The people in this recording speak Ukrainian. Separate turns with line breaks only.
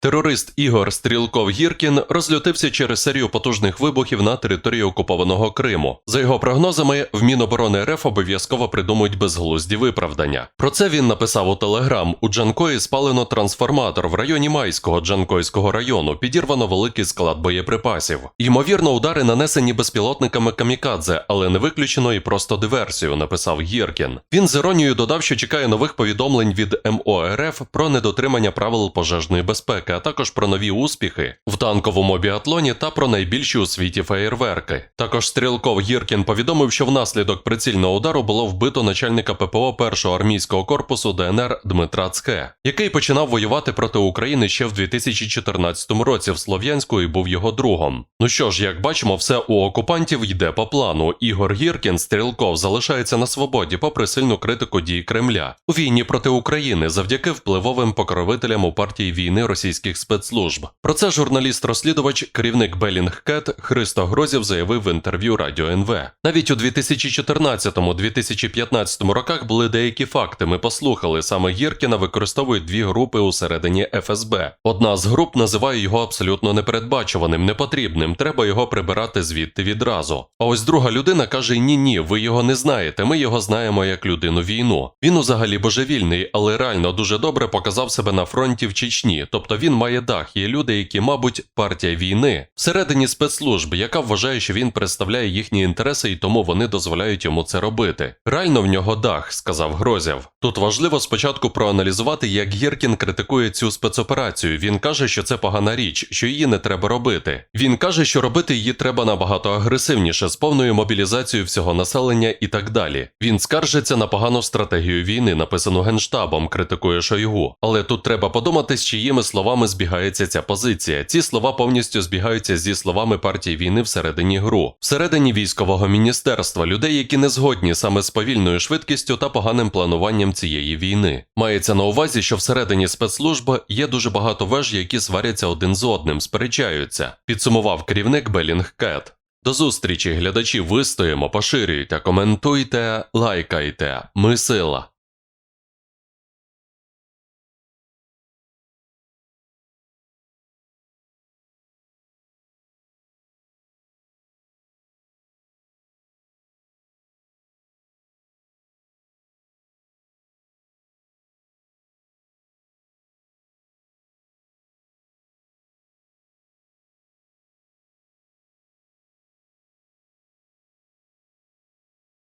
Терорист Ігор Стрілков Гіркін розлютився через серію потужних вибухів на території окупованого Криму. За його прогнозами, в Міноборони РФ обов'язково придумують безглузді виправдання. Про це він написав у Телеграм. У Джанкої спалено трансформатор в районі Майського Джанкойського району. Підірвано великий склад боєприпасів. Ймовірно, удари нанесені безпілотниками камікадзе, але не виключено і просто диверсію. Написав Гіркін. Він з іронією додав, що чекає нових повідомлень від МОРФ про недотримання правил пожежної безпеки а також про нові успіхи в танковому біатлоні та про найбільші у світі феєрверки. Також стрілков Гіркін повідомив, що внаслідок прицільного удару було вбито начальника ППО першого армійського корпусу ДНР Дмитра Цке, який починав воювати проти України ще в 2014 році в Слов'янську і був його другом. Ну що ж, як бачимо, все у окупантів йде по плану. Ігор Гіркін стрілков залишається на свободі, попри сильну критику дій Кремля у війні проти України завдяки впливовим покровителям у партії війни російських спецслужб. Про це журналіст-розслідувач, керівник Белінгкет Христо Грозів заявив в інтерв'ю Радіо НВ. Навіть у 2014-2015 роках були деякі факти. Ми послухали саме Гіркіна використовують дві групи усередині ФСБ. Одна з груп називає його абсолютно непередбачуваним, непотрібним. Треба його прибирати звідти відразу. А ось друга людина каже: Ні, ні, ви його не знаєте. Ми його знаємо як людину війну. Він узагалі божевільний, але реально дуже добре показав себе на фронті в Чечні. Тобто він має дах. Є люди, які, мабуть, партія війни всередині спецслужб, яка вважає, що він представляє їхні інтереси, і тому вони дозволяють йому це робити. Реально в нього дах, сказав Грозєв. Тут важливо спочатку проаналізувати, як Гіркін критикує цю спецоперацію. Він каже, що це погана річ, що її не треба робити. Він каже, що робити її треба набагато агресивніше, з повною мобілізацією всього населення і так далі. Він скаржиться на погану стратегію війни, написану генштабом, критикує Шойгу. Але тут треба подумати, з чиїми словами збігається ця позиція. Ці слова повністю збігаються зі словами партії війни всередині гру, всередині військового міністерства, людей, які не згодні саме з повільною швидкістю та поганим плануванням цієї війни. Мається на увазі, що всередині спецслужб є дуже багато веж, які сваряться один з одним, сперечаються. Підсумував керівник Белінгкет. До зустрічі, глядачі, вистоїмо, поширюйте, коментуйте, лайкайте. Ми сила.